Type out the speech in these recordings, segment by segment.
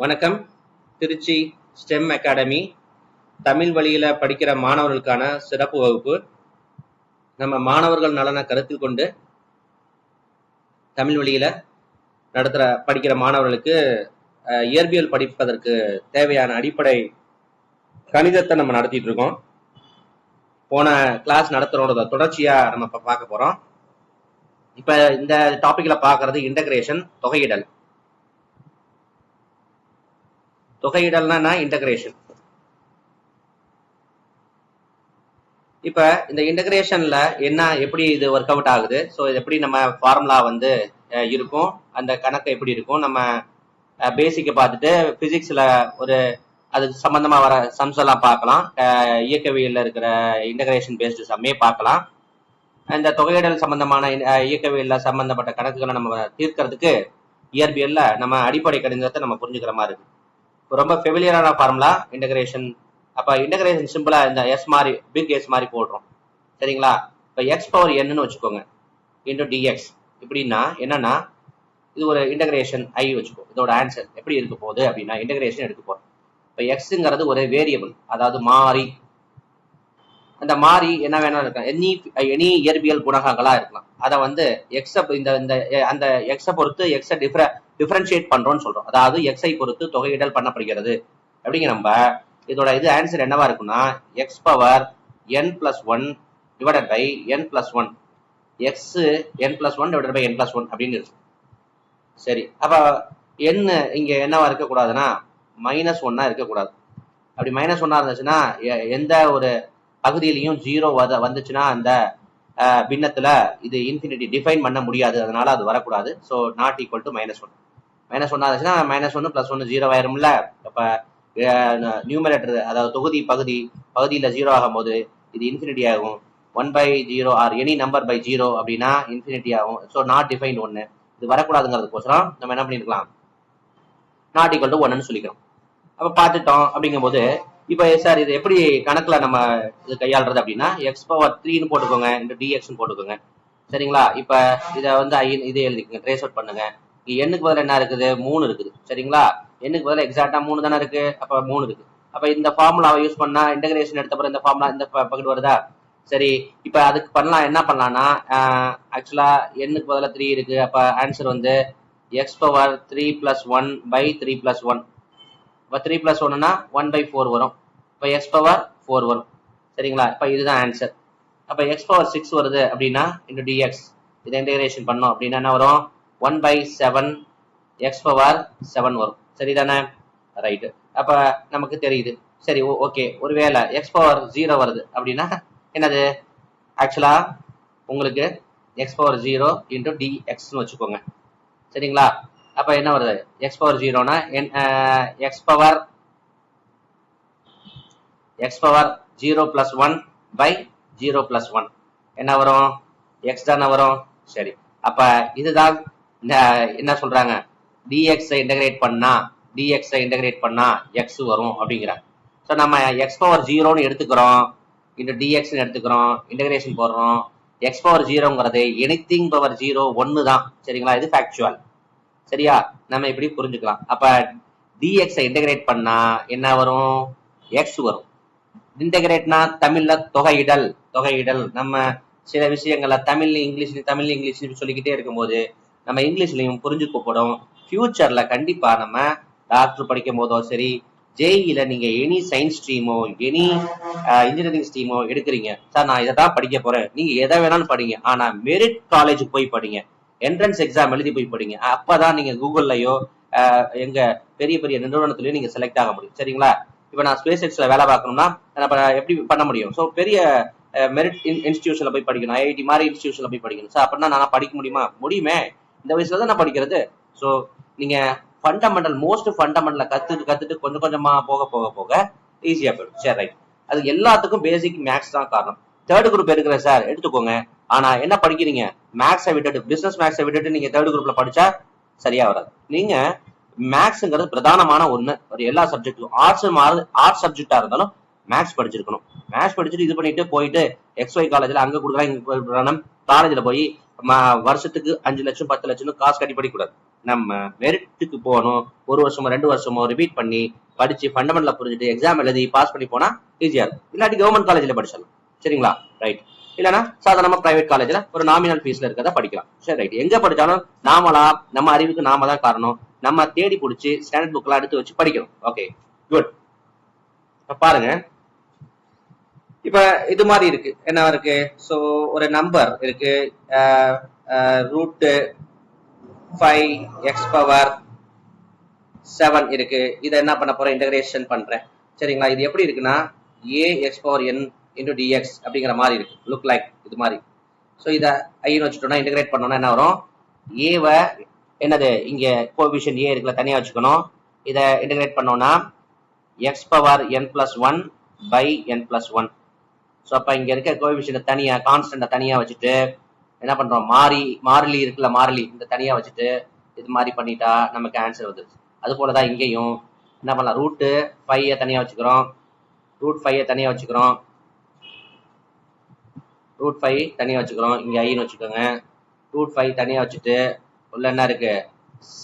வணக்கம். Trichy stem academy Tamil வழியில படிக்கிற மாணவர்களுக்கான சிறப்பு வகுப்பு. நம்ம மாணவர்கள் நலனை கருத்தில் கொண்டு தமிழ் வழியில நடத்துற படிக்கிற மாணவர்களுக்கு இயற்பியல் படிப்பதற்கு தேவையான அடிப்படை கணிதத்தை நம்ம நடத்திட்டு இருக்கோம். போன கிளாஸ் நடத்துறோட தொடர்ச்சியா நம்ம இப்போ பார்க்க போறோம். இப்ப இந்த டாபிக்ல பார்க்கிறது இன்டகிரேஷன் தொகையிடல். தொகையிடல்னா இன்டகிரேஷன் இப்ப இந்த இன்டகிரேஷன்ல என்ன எப்படி இது ஒர்க் அவுட் ஆகுது? ஸோ இது எப்படி நம்ம ஃபார்முலா வந்து இருக்கும்? அந்த கணக்கு எப்படி இருக்கும்? நம்ம பேசிக்கை பார்த்துட்டு பிசிக்ஸ்ல ஒரு அது சம்பந்தமா வர சம்ஸ் எல்லாம் பார்க்கலாம். இயக்கவியல்ல இருக்கிற இன்டகிரேஷன் பேஸ்டு சம்மே பார்க்கலாம். இந்த தொகையிடல் சம்பந்தமான இயக்கவியல்ல சம்பந்தப்பட்ட கணக்குகளை நம்ம தீர்க்கறதுக்கு இயற்பியல்ல நம்ம அடிப்படை கணிதத்தை நம்ம புரிஞ்சுக்கிற மாதிரி இருக்கு. ரொம்ப ஃபெமிலியரான ஃபார்முலா இன்டகிரேஷன் அப்ப இன்டகிரேஷன் சிம்பிளா இந்த எஸ் மாதிரி பிக் எஸ் மாதிரி போடுறோம். சரிங்களா? இப்ப எக்ஸ் பவர் என்னன்னு வச்சுக்கோங்க. இன்டோ டிஎக்ஸ் இப்படின்னா என்னன்னா இது ஒரு இன்டகிரேஷன் ஐ வச்சுக்கோ இதோட ஆன்சர் எப்படி இருக்க போகுது அப்படின்னா இன்டகிரேஷன் எடுக்க போறோம். இப்ப எக்ஸுங்கிறது ஒரு வேரியபிள் அதாவது மாறி. அந்த மாறி என்ன வேணாலும் இருக்கலாம். எனி எனி இயற்பியல் குணகங்களா இருக்கலாம். அதை வந்து எக்ஸ இந்த இந்த அந்த எக்ஸை பொறுத்து எக்ஸை டிஃப்ரெண்ட் டிஃபரன்ஷியேட் பண்றோம்னு சொல்றோம். அதாவது எக்ஸை பொறுத்து தொகையிடல் பண்ணப்படுகிறது. அப்படிங்கிற நம்ம இதோட இது ஆன்சர் என்னவா இருக்கும்னா X power N plus one divided by N plus one X N plus one divided by N plus one அப்படின்னு இருக்கும் சரி அப்ப என்ன இங்க என்னவா இருக்கக்கூடாதுன்னா மைனஸ் ஒன்னா இருக்கக்கூடாது. அப்படி மைனஸ் ஒன்னா இருந்துச்சுன்னா எ- எந்த ஒரு பகுதியிலையும் ஜீரோ வத வந்துச்சுன்னா அந்த பின்னத்துல இது இன்ஃபினிட்டி டிஃபைன் பண்ண முடியாது. அதனால அது வரக்கூடாது. So not equal to minus one minus one ஆச்சுன்னா மைனஸ் ஒன்று ப்ளஸ் ஒன்று ஜீரோ ஆயிரும்ல. அப்போ நியூமரேட்டர் அதாவது தொகுதி பகுதி பகுதியில் ஜீரோ ஆகும்போது இது இன்ஃபினிட்டி ஆகும். One by zero or any number by zero அப்படின்னா இன்ஃபினிட்டி ஆகும். ஸோ நாட் டிஃபைன் ஒன்று இது வரக்கூடாதுங்கிறதுக்கோசரம் நம்ம என்ன பண்ணிருக்கலாம்? நாட் ஈக்குவல் டு ஒன்னு சொல்லிக்கிறோம். அப்போ பார்த்துட்டோம் அப்படிங்கும்போது இப்போ சார் இது எப்படி கணக்குல நம்ம இது கையாளுறது அப்படின்னா எக்ஸ் பவர் த்ரீன்னு போட்டுக்கோங்க இந்த டிஎக்ஸ்னு போட்டுக்கோங்க. சரிங்களா? இப்போ இதை வந்து ஐ இதை எழுதிக்கோங்க ட்ரேஸ் அவுட் பண்ணுங்க. எண்ணுக்கு பதில் என்ன இருக்குது? மூணு இருக்குது. சரிங்களா? எண்ணுக்கு பதில் எக்ஸாக்டா மூணு தானே இருக்கு? அப்ப மூணு இருக்கு. அப்ப இந்த ஃபார்முலாவை யூஸ் பண்ணா இன்டகிரேஷன் எடுத்த இந்த ஃபார்முலா இந்த பக்கெட் வருதா? சரி இப்ப அதுக்கு பண்ணலாம். என்ன பண்ணலாம்னா ஆக்சுவலா எண்ணுக்கு பதிலாக த்ரீ இருக்கு. அப்ப ஆன்சர் வந்து X power three plus one by three plus one இப்போ த்ரீ பிளஸ் ஒன்னுனா ஒன் பை ஃபோர் வரும். இப்போ எக்ஸ் பவர் ஃபோர் வரும். சரிங்களா? இப்போ இதுதான் ஆன்சர் அப்போ எக்ஸ் பவர் சிக்ஸ் வருது அப்படின்னா இன்டு டிஎக்ஸ் இதை இன்டகிரேஷன் பண்ணோம் அப்படின்னா என்ன வரும்? One by seven X power seven வரும். சரிதானே? ரைட்டு அப்போ நமக்கு தெரியுது. சரி ஓகே ஒருவேளை எக்ஸ் பவர் ஜீரோ வருது அப்படின்னா என்னது? ஆக்சுவலா உங்களுக்கு எக்ஸ் பவர் ஜீரோ இன்டூ டிஎக்ஸ்னு வச்சுக்கோங்க. சரிங்களா? அப்ப என்ன வருது? X power ஜீரோனா X power X power zero plus one by zero plus one என்ன வரும்? எக்ஸ் தானே வரும்? சரி. அப்ப இதுதான் இந்த என்ன சொல்றாங்க? டிஎக்ஸ் ஐ இன்டகிரேட் பண்ணா டிஎக்ஸ் ஐ இன்டகிரேட் பண்ணா எக்ஸ் வரும் அப்படிங்கிறாங்க. ஸோ நம்ம எக்ஸ் பவர் ஜீரோன்னு எடுத்துக்கிறோம். இந்த டிஎக்ஸ்னு எடுத்துக்கிறோம். இன்டகிரேஷன் போடுறோம். எக்ஸ் பவர் ஜீரோங்கிறது எனிதிங் பவர் ஜீரோ ஒன்று தான். சரிங்களா? இது ஃபேக்சுவல் சரியா? நம்ம இப்படி புரிஞ்சுக்கலாம். அப்ப டிஎக்ஸ் இன்டகிரேட் பண்ணா என்ன வரும்? எக்ஸ் வரும். இன்டகிரேட்னா தமிழ்ல தொகையிடல். தொகையிடல். நம்ம சில விஷயங்களை தமிழ் இங்கிலீஷ் தமிழ் இங்கிலீஷ் சொல்லிக்கிட்டே இருக்கும்போது நம்ம இங்கிலீஷ்லயும் புரிஞ்சுக்கப்படும் ஃபியூச்சர்ல கண்டிப்பா நம்ம டாக்டர் படிக்கும் போதோ சரி ஜேஇல நீங்க எனி சயின்ஸ் ஸ்ட்ரீமோ எனி இன்ஜினியரிங் ஸ்ட்ரீமோ எடுக்கிறீங்க. சார் நான் இதை தான் படிக்க போறேன். நீங்க எதை வேணாலும் படிங்க. ஆனா மெரிட் காலேஜ் போய் படிங்க. என்ட்ரன்ஸ் எக்ஸாம் எழுதி போய் படிங்க. அப்பதான் நீங்க கூகுள்லயோ எங்க பெரிய பெரிய நிறுவனத்திலயோ நீங்க செலக்ட் ஆக முடியும். சரிங்களா? இப்ப நான் ஸ்பேஸ் எக்ஸ்ல வேலை பார்க்கணும்னா எப்படி பண்ண முடியும்? ஸோ பெரிய மெரிட் இன்ஸ்டிடியூஷன்ல போய் படிக்கணும். ஐஐடி மாதிரி இன்ஸ்டிடியூஷன்ல போய் படிக்கணும். சார் அப்படின்னா நான் படிக்க முடியுமா? முடியுமே. இந்த வயசுல தான் நான் படிக்கிறது ஸோ நீங்க ஃபண்டமெண்டல் மோஸ்ட் ஃபண்டமெண்டல கத்துட்டு கத்துட்டு கொஞ்சம் கொஞ்சமா போக போக போக ஈஸியா போயிடும். சரி ரைட் அது எல்லாத்துக்கும் பேசிக் மேக்ஸ் தான் காரணம். தேர்ட் குரூப் எடுக்கிற சார் எடுத்துக்கோங்க. ஆனா என்ன படிக்கிறீங்க? மேக்ஸை விட்டுட்டு பிசினஸ் மேக்ஸை விட்டுட்டு நீங்க தேர்ட் குரூப்ல படிச்சா சரியா வராது. நீங்க மேக்ஸ்ங்கிறது பிரதானமான ஒண்ணு. ஒரு எல்லா சப்ஜெக்டும் ஆர்ட்ஸ் ஆர்ட்ஸ் சப்ஜெக்டா இருந்தாலும் மேக்ஸ் படிச்சிருக்கணும். மேக்ஸ் படிச்சுட்டு இது பண்ணிட்டு போயிட்டு எக்ஸ்ஒய் காலேஜ்ல அங்க கொடுக்குறாங்க இங்க காலேஜ்ல போய் வருஷத்துக்கு அஞ்சு லட்சம் பத்து லட்சம் காசு கட்டி படிக்கக்கூடாது நம்ம மெரிட்டுக்கு போகணும். ஒரு வருஷமோ ரெண்டு வருஷமோ ரிப்பீட் பண்ணி படிச்சு ஃபண்டமெண்டல புரிஞ்சுட்டு எக்ஸாம் எழுதி பாஸ் பண்ணி போனா ஈஸியா இருக்கும். இல்லாட்டி கவர்மெண்ட் காலேஜ்ல படிச்சிடலாம். சரிங்களா? ரைட் இல்லைன்னா சாதாரணமா பிரைவேட் காலேஜ்ல ஒரு நாமினல் ஃபீஸ்ல இருக்கிறத படிக்கலாம். சரி ரைட் எங்க படிச்சாலும் நாமளா நம்ம அறிவுக்கு நாம தான் காரணம். நம்ம தேடி பிடிச்சி ஸ்டாண்டர்ட் புக்லாம் எடுத்து வச்சு படிக்கணும். ஓகே குட் பாருங்க. இப்ப இது மாதிரி இருக்கு. என்ன இருக்கு? சோ ஒரு நம்பர் இருக்கு. Root five X power seven இருக்கு. இதை என்ன பண்ண போறேன்? இன்டகிரேஷன் பண்றேன். சரிங்களா? இது எப்படி இருக்குன்னா A X power N into DX அப்படிங்கிற மாதிரி இருக்கு. லுக் லைக் இது மாதிரி. ஸோ இதை ஐன்னு வச்சுட்டோம்னா இன்டகிரேட் பண்ணோம்னா என்ன வரும்? ஏவை என்னது? இங்கே கோவிஷன் ஏ இருக்குல்ல தனியாக வச்சுக்கணும். இதை இன்டகிரேட் பண்ணோம்னா X power N plus one by N plus one so அப்போ இங்க இருக்க கோவிஷனை தனியாக கான்ஸ்டண்ட்டை தனியாக வச்சுட்டு என்ன பண்றோம்? மாறி மாறிலி இருக்குல்ல மாறிலி இந்த தனியா வச்சுட்டு இது மாதிரி பண்ணிட்டா நமக்கு ஆன்சர் வந்துருச்சு அது போலதான் இங்கேயும் என்ன பண்ணலாம்? ரூட்டு ஃபையை தனியா வச்சுக்கிறோம். ரூட் ஃபையை தனியா வச்சுக்கிறோம். ரூட் ஃபைவ் தனியா வச்சுக்கிறோம். இங்க ஐன்னு வச்சுக்கோங்க. ரூட் ஃபைவ் தனியா வச்சுட்டு உள்ள என்ன இருக்கு?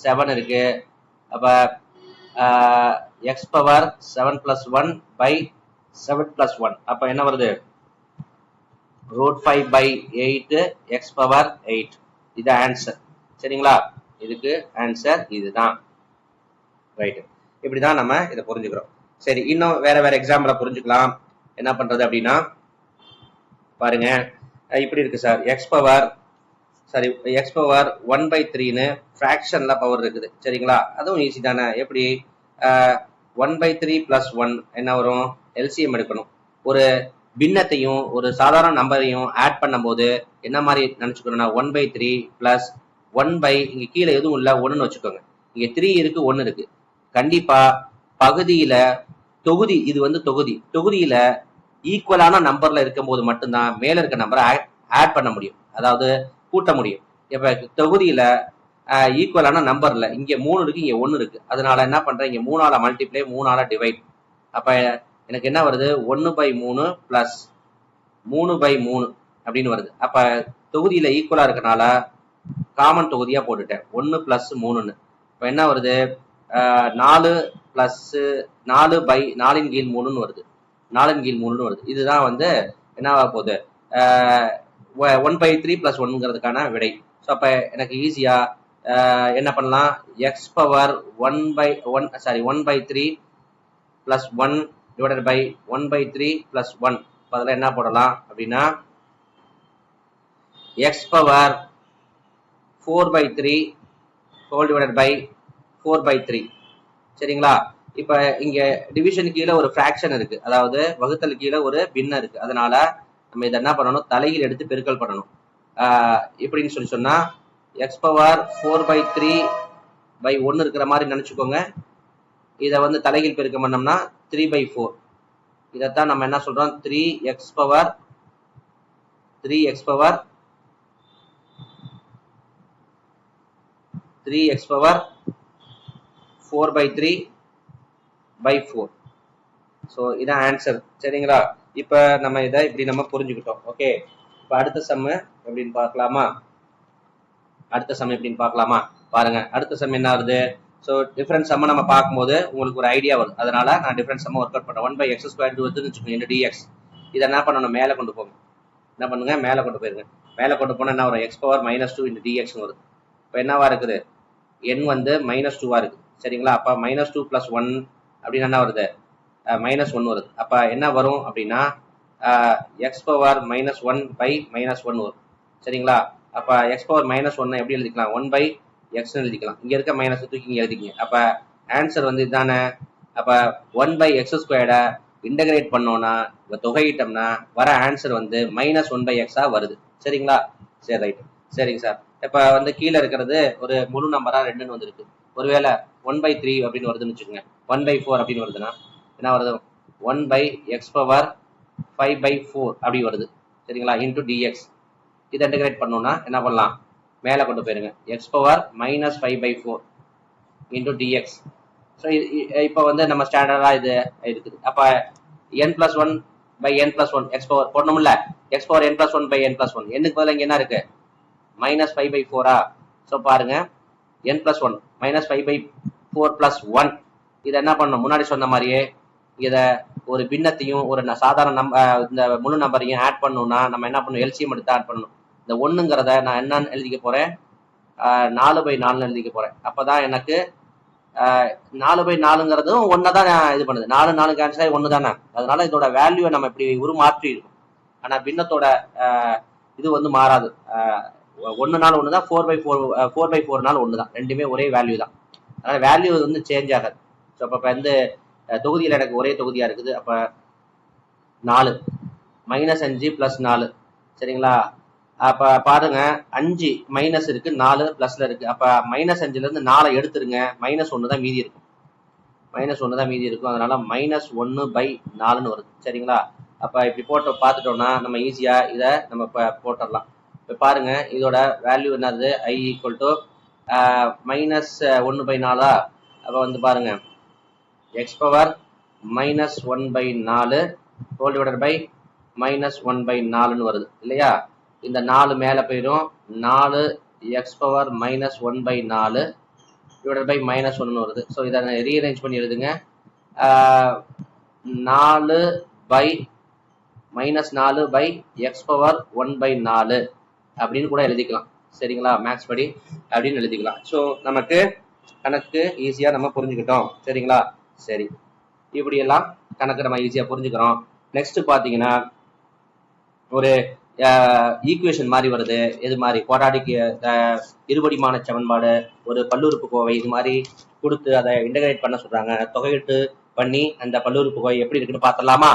செவன் இருக்கு. அப்ப X power seven plus one by seven plus one அப்போ என்ன வருது? Root five by eight X power eight இது ஆன்சர் சரிங்களா? இதுக்கு ஆன்சர் இதுதான். ரைட் இப்படிதான் நம்ம இதை புரிஞ்சுக்கிறோம். சரி இன்னும் வேற வேற எக்ஸாம்பிளை புரிஞ்சுக்கலாம். என்ன பண்றது அப்படின்னா பாருங்க. இப்படி இருக்கு sir X power sorry X power one by த்ரீன்னு ஃப்ராக்ஷனில் பவர் இருக்குது. சரிங்களா? அதுவும் ஈஸி தானே. எப்படி? One by three plus one என்ன வரும்? எல்சிஎம் எடுக்கணும். ஒரு பின்னத்தையும் ஒரு சாதாரண நம்பரையும் ஆட் பண்ணும்போது என்ன மாதிரி நினைச்சுக்கணும்னா one by three plus one by இங்க கீழே எதுவும் இல்லை ஒன்றுன்னு வச்சுக்கோங்க. இங்கே த்ரீ இருக்கு ஒன்னு இருக்கு. கண்டிப்பா பகுதியில தொகுதி இது வந்து தொகுதி. தொகுதியில ஈக்குவலான நம்பர்ல இருக்கும்போது மட்டும்தான் மேலே இருக்க நம்பரை ஆட் பண்ண முடியும். அதாவது கூட்ட முடியும். இப்போ தொகுதியில ஈக்குவலான நம்பர்ல இங்கே மூணு இருக்கு இங்கே ஒன்னு இருக்கு. அதனால என்ன பண்ணுறேன் இங்க மூணால மல்டிப்ளை மூணால டிவைட் அப்போ எனக்கு என்ன வருது? ஒன்னு பை மூணு பிளஸ் மூணு பை மூணு அப்படின்னு வருது. அப்ப தொகுதியில ஈக்குவலா இருக்கனால காமன் தொகுதியா போட்டுட்டேன். ஒன்னு பிளஸ் மூணுன்னு. இப்ப என்ன வருது? ஆஹ் நாலு பிளஸ் நாலு பை நாலின் கீழ் மூணுன்னு வருது. நாலின் கீழ் மூணுன்னு வருது. இதுதான் வந்து என்னவா போகுது? ஒன் பை த்ரீ பிளஸ் ஒன்னுங்கிறதுக்கான விடை. ஸோ அப்போ எனக்கு ஈஸியா என்ன பண்ணலாம்? X power one by one sorry one by three plus one divided by one by three plus one அதில் என்ன போடலாம் அப்படின்னா X power four by three whole divided by four by three சரிங்களா? இப்போ இங்க டிவிஷன் கீழே ஒரு ஃப்ராக்ஷன் இருக்கு. அதாவது வகுத்தல் கீழே ஒரு பின்னம் இருக்கு. அதனால நம்ம இதை என்ன பண்ணணும்? தலையில் எடுத்து பெருக்கல் பண்ணணும். ஆஹ் எப்படின்னு சொல்லி சொன்னா X power four by three by ஒன்னு இருக்கிற மாதிரி நினைச்சுக்கோங்க. இதை வந்து தலைகீழ் பெருக்கம் பண்ணோம்னா த்ரீ பை ஃபோர் இதைத்தான் நம்ம என்ன சொல்றோம்? Three X power three X power three X power four by three by four so இதான் ஆன்சர் சரிங்களா? இப்போ நம்ம இதை இப்படி நம்ம புரிஞ்சுக்கிட்டோம். ஓகே இப்போ அடுத்த செம்மு எப்படின்னு பார்க்கலாமா? அடுத்த செம்மு எப்படின்னு பார்க்கலாமா? பாருங்க. அடுத்த செம் என்ன ஆகுது? ஸோ டிஃப்ரெண்ட் சம்ம நம்ம பார்க்கும்போது உங்களுக்கு ஒரு ஐடியா வரும். அதனால நான் டிஃப்ரெண்ட் சம்ம ஒர்க் அவுட் பண்ணுறேன் ஒன் பை எக்ஸ் ஸ்கொயர் வருதுன்னு வச்சுக்கோங்க. இந்த டிஎக்ஸ் இதை என்ன பண்ணணும்? மேலே கொண்டு போங்க. என்ன பண்ணுங்க? மேலே கொண்டு போயிருங்க. மேலே கொண்டு போனால் என்ன வரும்? எக்ஸ் பவர் மைனஸ் டூ இந்த டிஎக்ஸ் வருது இப்போ என்னவா இருக்குது? என் வந்து மைனஸ் டூவாக இருக்குது. சரிங்களா? அப்போ மைனஸ் டூ ப்ளஸ் ஒன் அப்படின்னு என்ன வருது? மைனஸ் ஒன் வருது. அப்போ என்ன வரும் அப்படின்னா X power minus one by minus one வரும். சரிங்களா? அப்போ எக்ஸ் பவர் மைனஸ் ஒன்னை எப்படி எழுதிக்கலாம்? ஒன் பை எக்ஸ்னு எழுதிக்கலாம். இங்கே இருக்க மைனஸ் தூக்கி இங்கே எழுதிக்கிங்க. அப்போ ஆன்சர் வந்து இதுதானே அப்போ ஒன் பை எக்ஸ் ஸ்கொயர்டை இன்டகிரேட் பண்ணோம்னா இப்போ தொகையிட்டோம்னா வர ஆன்சர் வந்து மைனஸ் ஒன் பை எக்ஸாக வருது. சரிங்களா? சரி ரைட் சரிங்க சார் இப்போ வந்து கீழே இருக்கிறது ஒரு முழு நம்பரா ரெண்டுன்னு வந்திருக்கு. ஒருவேளை ஒன் பை த்ரீ அப்படின்னு வருதுன்னு வச்சுக்கோங்க. ஒன் பை ஃபோர் அப்படின்னு வருதுன்னா என்ன வருது? One by X power five by four அப்படி வருது. சரிங்களா? இன்டூ டிஎக்ஸ் இதை இன்டகிரேட் பண்ணோம்னா என்ன பண்ணலாம்? மேலே கொண்டு போயிருங்க. X power minus five by four into DX so இப்போ வந்து நம்ம ஸ்டாண்டர்டாக இது இருக்குது. அப்போ N plus one by N plus one X power போடணும்ல? X power N plus one by N plus one என்னுக்கு பதிலாக இங்கே என்ன இருக்கு? மைனஸ் ஃபைவ் பை ஃபோரா ஸோ பாருங்க. N plus one minus five by four plus one இதை என்ன பண்ணணும்? முன்னாடி சொன்ன மாதிரியே இதை ஒரு பின்னத்தையும் ஒரு சாதாரண நம்ப இந்த முழு நம்பரையும் ஆட் பண்ணணும்னா நம்ம என்ன பண்ணணும்? எல்சிஎம் எடுத்து ஆட் பண்ணணும். இந்த ஒன்றுங்கிறத நான் என்னன்னு எழுதிக்க போகிறேன் நாலு பை நாலுன்னு எழுதிக்க அப்போ தான் எனக்கு நாலு பை நாலுங்கிறதும் ஒன்றை தான் இது பண்ணுது. நாலு நாலு கேன்சல் ஆகி ஒன்று தானே அதனால இதோட வேல்யூவை நம்ம இப்படி உருமாற்றி இருக்கும் ஆனால் பின்னத்தோட இது வந்து மாறாது. ஒன்று நாள் ஒன்று தான் four by four four by four நாள் ஒன்று தான் ரெண்டுமே ஒரே வேல்யூ தான். அதனால் வேல்யூ வந்து சேஞ்ச் ஆகாது. ஸோ அப்போ இப்போ வந்து தொகுதியில் எனக்கு ஒரே தொகுதியாக இருக்குது. அப்போ நாலு மைனஸ் அஞ்சு ப்ளஸ் நாலு. சரிங்களா? அப்ப பாருங்க அஞ்சு மைனஸ் இருக்கு நாலு பிளஸ்ல இருக்கு. அப்ப மைனஸ் அஞ்சுல இருந்து நாலை எடுத்துருங்க. மைனஸ் ஒன்று தான் மீதி இருக்கும். மைனஸ் ஒன்று தான் மீதி இருக்கும். அதனால மைனஸ் ஒன்று பை நாலுன்னு வருது. சரிங்களா? அப்போ இப்படி போட்டு பார்த்துட்டோம்னா நம்ம ஈஸியாக இதை நம்ம இப்போ போட்டுடலாம். இப்போ பாருங்க இதோட வேல்யூ என்னது? ஐ ஈக்குவல் டு மைனஸ் ஒன்று பை நாலா? அப்போ வந்து பாருங்க. X power minus one by நாலு whole divided by minus one by நாலுன்னு வருது. இல்லையா? இந்த நாலு மேலே போயிடும். நாலு x power minus one by நாலு டிவைடட் பை மைனஸ் ஒன்னு வருது. ஸோ இதை ரீஅரேஞ்ச் பண்ணி எழுதுங்க. நாலு பை மைனஸ் நாலு by x power one by நாலு அப்படின்னு கூட எழுதிக்கலாம். சரிங்களா? மேக்ஸ் படி அப்படின்னு எழுதிக்கலாம். ஸோ நமக்கு கணக்கு ஈஸியாக நம்ம புரிஞ்சுக்கிட்டோம். சரிங்களா? சரி. இப்படியெல்லாம் கணக்கு நம்ம ஈஸியாக புரிஞ்சுக்கிறோம். நெக்ஸ்ட் பார்த்தீங்கன்னா ஒரு ஈக்குவேஷன் மாதிரி வருது. இது மாதிரி கோடாடிக்கு இருபடிமான சமன்பாடு ஒரு பல்லுறுப்புக்கோவை இது மாதிரி கொடுத்து அதை இன்டகிரேட் பண்ண சொல்றாங்க. தொகையிட்டு பண்ணி அந்த பல்லுறுப்புக்கோவை எப்படி இருக்குன்னு பார்த்தலாமா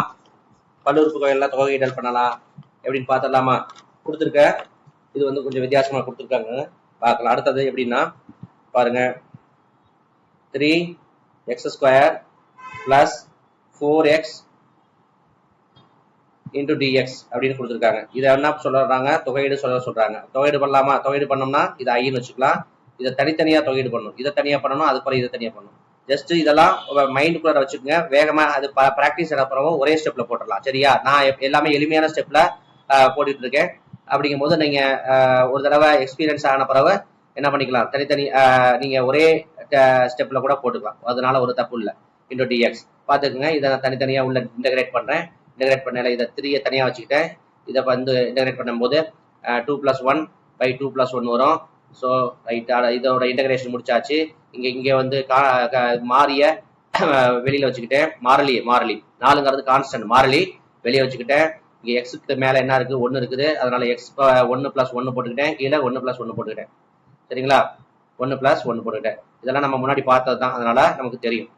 பல்லுறுப்புக்கோவை எல்லாம் தொகையிடல் பண்ணலாம். எப்படின்னு பார்த்தலாமா கொடுத்துருக்க. இது வந்து கொஞ்சம் வித்தியாசமா கொடுத்துருக்காங்க. பார்க்கலாம். அடுத்தது எப்படின்னா பாருங்க. Three x square plus four x into d x அப்படின்னு கொடுத்துருக்காங்க. இதை என்ன சொல்றாங்க? தொகையீடு சொல்ல சொல்றாங்க. தொகையீடு பண்ணலாமா? தொகையீடு பண்ணோம்னா இதை ஐன்னு வச்சுக்கலாம். இதை தனித்தனியாக தொகையீடு பண்ணணும். இதை தனியாக பண்ணணும் அது இதை தனியாக பண்ணணும். ஜஸ்ட் இதெல்லாம் மைண்டுக்குள்ள வச்சுக்கோங்க. வேகமாக அது ப்ராக்டிஸ் அப்புறமும் ஒரே ஸ்டெப்ல போட்டுடலாம். சரியா? நான் எப்- எல்லாமே எளிமையான ஸ்டெப்ல போட்டுட்டு இருக்கேன் அப்படிங்கும்போது நீங்க ஒரு தடவை எக்ஸ்பீரியன்ஸ் ஆன பிறகு என்ன பண்ணிக்கலாம்? தனித்தனி நீங்கள் நீங்க ஒரே ஸ்டெப்ல கூட போட்டுக்கலாம். அதனால ஒரு தப்பு இல்லை. இன்டோ டிஎக்ஸ் பார்த்துக்குங்க. இதை நான் தனித்தனியாக உள்ள இன்டகிரேட் பண்றேன். இன்டகிரேட் பண்ணல இதை த்ரீயை தனியாக வச்சுக்கிட்டேன். இதை வந்து இன்டகிரேட் பண்ணும்போது two plus one by two plus one வரும். ஸோ ரைட் இதோட இன்டகிரேஷன் முடிச்சாச்சு. இங்கே இங்கே வந்து கா மாறிய வெளியில் வச்சுக்கிட்டேன். மாறலி மாறலி. நாலுங்கிறது கான்ஸ்டன்ட் மாறலி வெளியே வச்சுக்கிட்டேன். இங்கே எக்ஸுக்கு மேலே என்ன இருக்குது ஒன்று இருக்குது. அதனால் எக்ஸ் ஒன்று ப்ளஸ் ஒன்று போட்டுக்கிட்டேன். கீழே ஒன்று ப்ளஸ் ஒன்று போட்டுக்கிட்டேன். சரிங்களா? ஒன்று ப்ளஸ் ஒன்று போட்டுக்கிட்டேன். இதெல்லாம் நம்ம முன்னாடி பார்த்தது தான் அதனால் நமக்கு தெரியும்.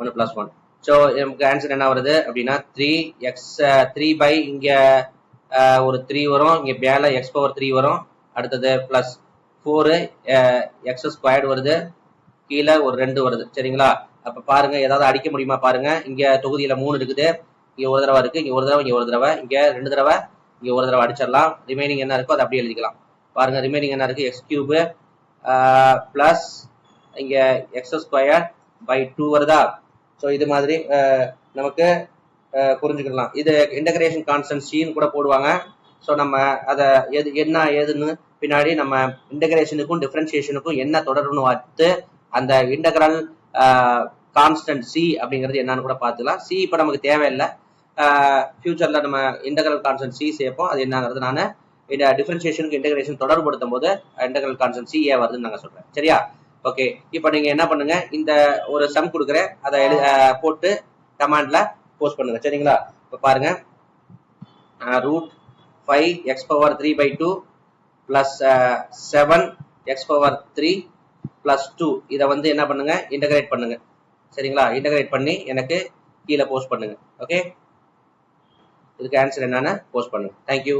ஒன்று ப்ளஸ் ஒன் ஸோ நமக்கு ஆன்சர் என்ன வருது அப்படின்னா த்ரீ எக்ஸ் த்ரீ பை இங்கே ஒரு த்ரீ வரும். இங்கே மேலே எக்ஸ் பவர் த்ரீ வரும். அடுத்தது ப்ளஸ் ஃபோரு எக்ஸ் ஸ்கொயர்டு வருது. கீழே ஒரு ரெண்டு வருது. சரிங்களா? அப்போ பாருங்க ஏதாவது அடிக்க முடியுமா பாருங்க. இங்கே தொகுதியில் மூணு இருக்குது. இங்கே ஒரு தடவை இருக்கு. இங்கே ஒரு தடவை இங்கே ஒரு தடவை. இங்கே ரெண்டு தடவை இங்கே ஒரு தடவை அடிச்சிடலாம். ரிமைனிங் என்ன இருக்கோ அதை அப்படியே எழுதிக்கலாம். பாருங்க ரிமைனிங் என்ன இருக்கு? எக்ஸ் கியூபு ப்ளஸ் இங்கே எக்ஸ் ஸ்கொயர் பை டூ வருதா? ஸோ இது மாதிரி நமக்கு புரிஞ்சுக்கலாம் இது இன்டகிரேஷன் கான்ஸ்டன்ட் சின்னு கூட போடுவாங்க. ஸோ நம்ம அதை எது என்ன ஏதுன்னு பின்னாடி நம்ம இன்டகிரேஷனுக்கும் டிஃப்ரென்சியேஷனுக்கும் என்ன தொடர்புன்னு பார்த்து அந்த இன்டகிரல் கான்ஸ்டன்ட் சி அப்படிங்கிறது என்னன்னு கூட பார்த்துக்கலாம். சி இப்போ நமக்கு தேவையில்லை. ஃபியூச்சரில் நம்ம இன்டகிரல் கான்ஸ்டன்ட் சி சேர்ப்போம். அது என்னங்கிறது நான் இந்த டிஃப்ரென்சியேஷனுக்கு இன்டகிரேஷன் தொடர்புபடுத்தும் போது இன்டகிரல் கான்ஸ்டன்ட் சி ஏ வருதுன்னு நாங்கள் சொல்கிறேன் சரியா? ஓகே இப்போ நீங்க என்ன பண்ணுங்க இந்த ஒரு சம் கொடுக்குறேன் அதை எழு போட்டு கமாண்ட்ல போஸ்ட் பண்ணுங்க. சரிங்களா? இப்போ பாருங்க. Root five x power three by two plus seven x power three plus two இதை வந்து என்ன பண்ணுங்க? இன்டகிரேட் பண்ணுங்க. சரிங்களா? இன்டகிரேட் பண்ணி எனக்கு கீழே போஸ்ட் பண்ணுங்க. ஓகே இதுக்கு ஆன்சர் என்னன்னு போஸ்ட் பண்ணுங்க. தேங்க்யூ